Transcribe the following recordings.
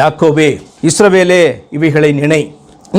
யாக்கோவே இஸ்ரவேலே இவைகளை நினை.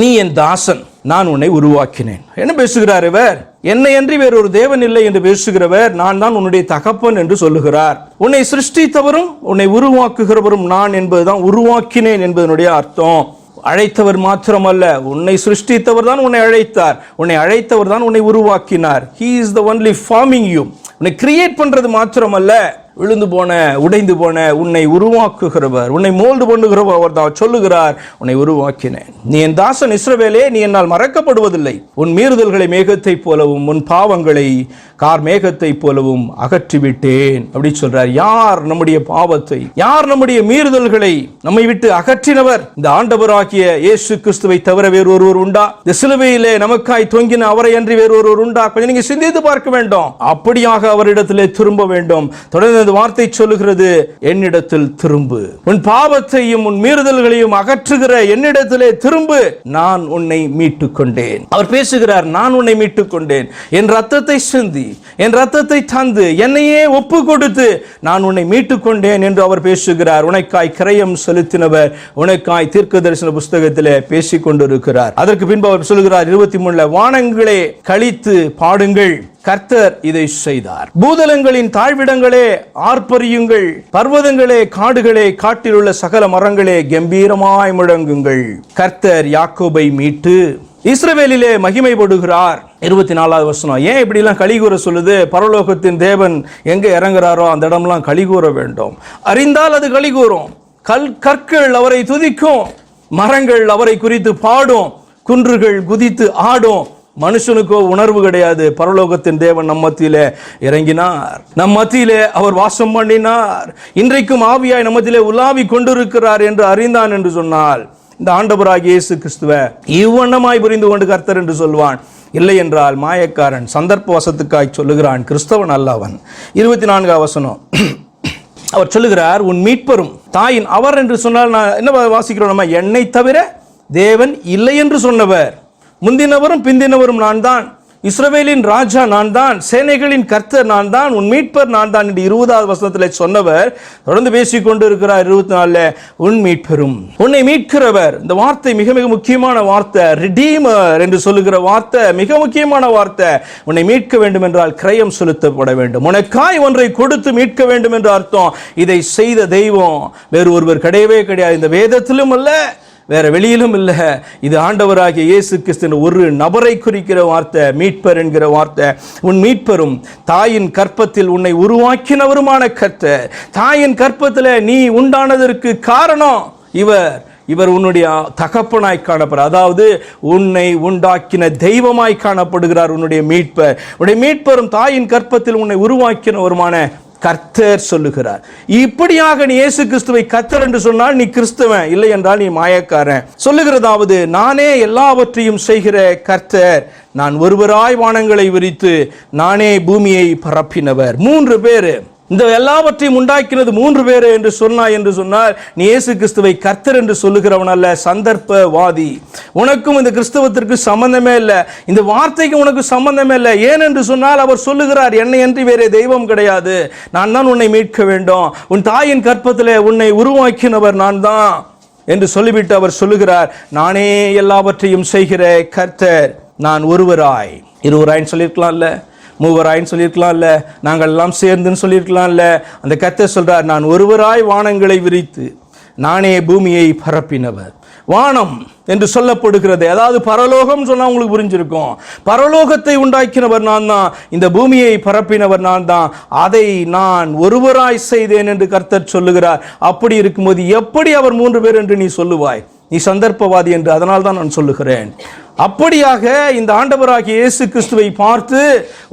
நீ என் தாசன் நான் உன்னை உருவாக்கினேன். என்ன பேசுகிறார் இவர்? என்னை அன்றி வேறொரு தேவன் இல்லை என்று பேசுகிறவர் நான் தான் உன்னுடைய தகப்பன் என்று சொல்லுகிறார். உன்னை சிருஷ்டித்தவரும் உன்னை உருவாக்குகிறவரும் நான் என்பதுதான் உருவாக்கினேன் என்பதனுடைய அர்த்தம். அழைத்தவர் மாத்திரமல்ல உன்னை சிருஷ்டித்தவர் தான் உன்னை அழைத்தார். உன்னை அழைத்தவர் தான் உன்னை உருவாக்கினார். He is the only forming you உன்னை கிரியேட் பண்ணுறது மாத்திரமல்ல. விழுந்து போன உடைந்து போன உன்னை உருவாக்குகிறவர் உன்னை மோல்டு பண்ணுகிறவர் அவர் தான் சொல்லுகிறார் உன்னை உருவாக்கினேன். நீ என் தாசன் இஸ்ரவேலே நீ என்னால் மறக்கப்படுவதில்லை. உன் மீறுதல்களை மேகத்தைப் போலவும் உன் பாவங்களை கார் மேகத்தைப் போலவும் அகற்றிவிட்டேன். அப்படி சொல்றார். யார் நம்முடைய பாவத்தை யார் நம்முடைய மீறுதல்களை நம்மை விட்டு அகற்றினவர்? இந்த ஆண்டவராகிய இயேசு கிறிஸ்துவை தவிர வேறு ஒருவர் உண்டா? இந்த சிலுவையிலே நமக்காய் தொங்கின அவரை அன்றி வேறு ஒருவர் உண்டா? கொஞ்சம் நீங்க சிந்தித்து பார்க்க வேண்டும். அப்படியாக அவரிடத்திலே திரும்ப வேண்டும். தொடர்ந்து தனது வார்த்தை சொல்லுகிறது என்னிடத்தில் திரும்பு. உன் பாவத்தையும் உன் மீறுதல்களையும் அகற்றுகிற என்னிடத்திலே திரும்பு. நான் உன்னை மீட்டுக் கொண்டேன் அவர் பேசுகிறார் நான் உன்னை மீட்டுக் கொண்டேன் என் ரத்தத்தை சிந்தி என் ரத்தத்தை தந்து என்னையே ஒப்பு கொடுத்து நான் உன்னை மீட்டுக் கொண்டேன் என்று அவர் பேசுகிறார். உனக்காய் கிரயம் செலுத்தினவர் உனக்காய் தீர்க்க தரிசன புஸ்தகத்திலே பேசிக் கொண்டிருக்கிறார் அதற்கு பின்பு அவர் சொல்கிறார் இருபத்தி மூணுல வானங்களே கழித்து பாடுங்கள். கர்த்தர் இதை செய்தார். பூதலங்களின் தாழ்விடங்களே ஆர்ப்பரியுங்கள். பர்வதங்களே காடுகளே காட்டில் உள்ள சகல மரங்களே கம்பீரமாய் முழங்குங்கள். கர்த்தர் யாக்கோபை மீட்டு இஸ்ரவேலிலே மகிமைப்படுகிறார் இருபத்தி நாலாவது வசனம். ஏன் இப்படி எல்லாம் கலிகூற சொல்லுது? பரலோகத்தின் தேவன் எங்க இறங்குறாரோ அந்த இடம்லாம் கலிகூற வேண்டும். அறிந்தால் அது கலிகூறும் கல் கற்கள் அவரை துதிக்கும். மரங்கள் அவரை குறித்து பாடும். குன்றுகள் குதித்து ஆடும். மனுஷனுக்கோ உணர்வு கிடையாது. பரலோகத்தின் தேவன் நம் மத்தியிலே இறங்கினார். நம் மத்தியிலே அவர் வாசம் பண்ணினார். இன்றைக்கும் ஆவியாய் நம்மத்திலே உலாவி கொண்டிருக்கிறார் என்று அறிந்தான் என்று சொன்னால் இந்த ஆண்டவராகிய இயேசு கிறிஸ்துவ இவ்வண்ணமாய் புரிந்து கொண்டு கர்த்தர் என்று சொல்வான். இல்லை என்றால் மாயக்காரன் சந்தர்ப்ப வசத்துக்காய் சொல்லுகிறான். கிறிஸ்தவன் அல்ல அவன். இருபத்தி நான்காம் வசனம். அவர் சொல்லுகிறார் உன் மீட்பரும் தாயின் அவர் என்று சொன்னால் நான் என்ன வாசிக்கிறோம் நம்ம? என்னை தவிர தேவன் இல்லை என்று சொன்னவர். முந்தினவரும் பிந்தினவரும் நான் தான் இஸ்ரவேலின் ராஜா நான் தான் சேனைகளின் கர்த்தர் நான் தான் உன் மீட்பர் நான் தான் என்று இருபதாவது வசனத்தில் சொன்னவர் தொடர்ந்து பேசிக் கொண்டு இருக்கிறார் இருபத்தி நாலில் உன் மீட்பெரும். உன்னை மீட்கிறவர். இந்த வார்த்தை மிக மிக முக்கியமான வார்த்தை. ரிடீமர் என்று சொல்லுகிற வார்த்தை மிக முக்கியமான வார்த்தை. உன்னை மீட்க வேண்டும் என்றால் கிரயம் செலுத்தப்பட வேண்டும். உனக்காய் ஒன்றை கொடுத்து மீட்க வேண்டும் என்று அர்த்தம். இதை செய்த தெய்வம் வேறு ஒருவர் கிடையவே கிடையாது. இந்த வேதத்திலும் அல்ல வேற வெளியிலும் இல்லை. இது ஆண்டவராகிய இயேசு கிறிஸ்தன் ஒரு நபரை குறிக்கிற வார்த்தை மீட்பர் என்கிற வார்த்தை. உன் மீட்பரும் தாயின் கற்பத்தில் உன்னை உருவாக்கினவருமான கர்த்தர். தாயின் கற்பத்தில் நீ உண்டானதற்கு காரணம் இவர். இவர் உன்னுடைய தகப்பனாய் காணப்படுற அதாவது உன்னை உண்டாக்கின தெய்வமாய் காணப்படுகிறார் உன்னுடைய மீட்பர். உன்னுடைய மீட்பரும் தாயின் கற்பத்தில் உன்னை உருவாக்கினவருமான கர்த்தர் சொல்லுகிறார். இப்படியாக நீ இயேசு கிறிஸ்துவை கர்த்தர் என்று சொன்னால் நீ கிறிஸ்துவன் இல்லை என்றால் நீ மாயக்காரன். சொல்லுகிறதாவது நானே எல்லாவற்றையும் செய்கிற கர்த்தர். நான் ஒருவராய் வானங்களை விரித்து நானே பூமியை பரப்பினவர். மூன்று பேர். இந்த எல்லாவற்றையும் உண்டாக்கினது மூன்று பேர் என்று சொன்னாய் என்று சொன்னால் நீ இயேசு கிறிஸ்துவை கர்த்தர் என்று சொல்லுகிறவன் அல்ல சந்தர்ப்பவாதி. உனக்கும் இந்த கிறிஸ்தவத்திற்கு சம்பந்தமே இல்லை. இந்த வார்த்தைக்கு உனக்கு சம்பந்தமே இல்லை. ஏன் என்று சொன்னால் அவர் சொல்லுகிறார் என்னை அன்றி வேறே தெய்வம் கிடையாது. நான் தான் உன்னை மீட்க வேண்டும். உன் தாயின் கற்பத்தில் உன்னை உருவாக்கினவர் நான் தான். என்று சொல்லிவிட்டு அவர் சொல்லுகிறார் நானே எல்லாவற்றையும் செய்கிற கர்த்தர் நான் ஒருவராய். இருவராயின்னு சொல்லியிருக்கலாம்ல. மூவராயின்னு சொல்லியிருக்கலாம்ல நாங்கள் எல்லாம் சேர்ந்துன்னு சொல்லியிருக்கலாம்ல. அந்த கர்த்தர் சொல்கிறார் நான் ஒருவராய் வானங்களை விரித்து நானே பூமியை பரப்பினவர். வானம் என்று சொல்லப்படுகிறது. அதாவது பரலோகம் சொன்னால் உங்களுக்கு புரிஞ்சிருக்கும். பரலோகத்தை உண்டாக்கினவர் நான் தான் இந்த பூமியை பரப்பினவர் நான் தான். அதை நான் ஒருவராய் செய்தேன் என்று கர்த்தர் சொல்லுகிறார். அப்படி இருக்கும்போது எப்படி அவர் மூன்று பேர் என்று நீ சொல்லுவாய்? நீ சந்தர்ப்பவாதி என்று அதனால் தான் நான் சொல்லுகிறேன். அப்படியாக இந்த ஆண்டவராகிய இயேசு கிறிஸ்துவை பார்த்து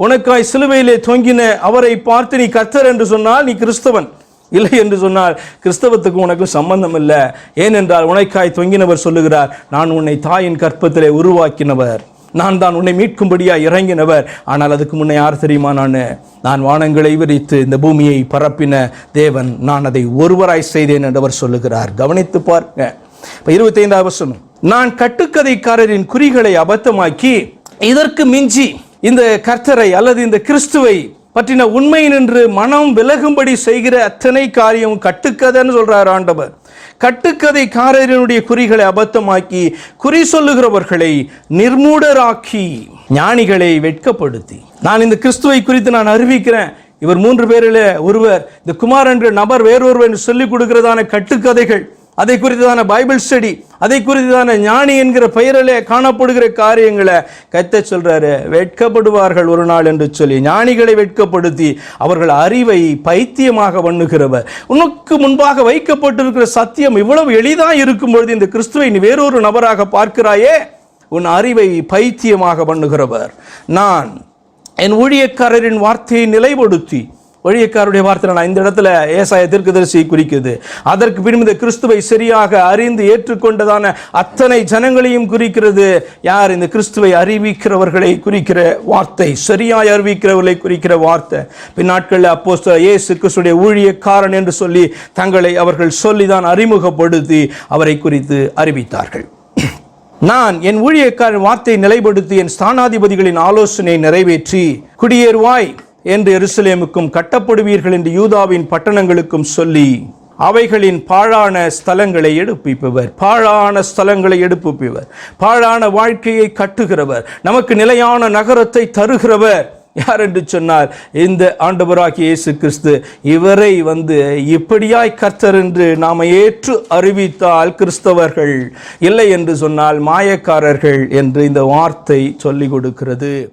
உனக்காய் சிலுவையிலே தொங்கின அவரை பார்த்து நீ கர்த்தர் என்று சொன்னால் நீ கிறிஸ்தவன். இல்லை என்று சொன்னால் கிறிஸ்தவத்துக்கு உனக்கும் சம்பந்தம் இல்லை ஏனென்றால் உனக்காய் தொங்கினவர் சொல்லுகிறார் நான் உன்னை தாயின் கற்பத்திலே உருவாக்கினவர். நான் தான் உன்னை மீட்கும்படியா இறங்கினவர். ஆனால் அதுக்கு முன்னே யார் தெரியுமா நான்? நான் வானங்களை விரித்து இந்த பூமியை பரப்பின தேவன். நான் அதை ஒருவராய் செய்தேன் என்று அவர் சொல்லுகிறார். கவனித்து பாருங்க. இப்போ இருபத்தைந்தாவது வசனம். நான் கட்டுக்கதைக்காரரின் குறிகளை அபத்தமாக்கி இதற்கு மிஞ்சி இந்த கர்த்தரை அல்லது இந்த கிறிஸ்துவை பற்றின உண்மை நின்று மனம் விலகும்படி செய்கிற அத்தனை காரியம் கட்டுக்கதைன்னு சொல்றார் ஆண்டவர். கட்டுக்கதைக்காரரினுடைய குறிகளை அபத்தமாக்கி குறி சொல்லுகிறவர்களை நிர்மூடராக்கி ஞானிகளை வெட்கப்படுத்தி. நான் இந்த கிறிஸ்துவை குறித்து நான் அறிவிக்கிறேன். இவர் மூன்று பேரில் ஒருவர் இந்த குமார் என்ற நபர் வேறொருவர் என்று சொல்லிக் கொடுக்கிறதான கட்டுக்கதைகள். அதை குறித்ததான பைபிள் ஸ்டடி அதை குறித்ததான ஞானி என்கிற பெயரிலே காணப்படுகிற காரியங்களை கத்த சொல்றாரு வெட்கப்படுவார்கள் ஒரு நாள் என்று சொல்லி ஞானிகளை வெட்கப்படுத்தி அவர்கள் அறிவை பைத்தியமாக பண்ணுகிறவர். உனக்கு முன்பாக வைக்கப்பட்டிருக்கிற சத்தியம் இவ்வளவு எளிதாக இருக்கும் பொழுது இந்த கிறிஸ்துவை நீ வேறொரு நபராக பார்க்கிறாயே? உன் அறிவை பைத்தியமாக பண்ணுகிறவர். நான் என் ஊழியக்காரரின் வார்த்தையை நிலைப்படுத்தி ஊழியக்காரருடைய வார்த்தை நான் இந்த இடத்துல ஏசாய தீர்க்கதரிசியை குறிக்குது. அதற்கு பின் இந்த கிறிஸ்துவை சரியாக அறிந்து ஏற்றுக்கொண்டதான அத்தனை ஜனங்களையும் குறிக்கிறது. யார் இந்த கிறிஸ்துவை அறிவிக்கிறவர்களை குறிக்கிற வார்த்தை சரியாய் அறிவிக்கிறவர்களை குறிக்கிற வார்த்தை. பின்னாட்களில் அப்போ ஏசு கிறிஸ்துடைய ஊழியக்காரன் என்று சொல்லி தங்களை அவர்கள் சொல்லிதான் அறிமுகப்படுத்தி அவரை குறித்து அறிவித்தார்கள். நான் என் ஊழியக்காரன் வார்த்தை நிலைப்படுத்தி என் ஸ்தானாதிபதிகளின் ஆலோசனை நிறைவேற்றி குடியேறுவாய். என்று எருசலேமுக்கும் கட்டப்படுவீர்கள் என்று யூதாவின் பட்டணங்களுக்கும் சொல்லி அவைகளின் பாழான ஸ்தலங்களை எடுப்பிப்பவர். பாழான ஸ்தலங்களை எடுப்பிப்பவர். பாழான வாழ்க்கையை கட்டுகிறவர். நமக்கு நிலையான நகரத்தை தருகிறவர். யார் என்று சொன்னார் இந்த ஆண்டவராகிய இயேசு கிறிஸ்து இவரை வந்து இப்படியாய் கர்த்தர் என்று நாம் ஏற்று அறிவித்தால் கிறிஸ்தவர்கள் இல்லை என்று சொன்னால் மாயக்காரர்கள் என்று இந்த வார்த்தை சொல்லிக் கொடுக்கிறது.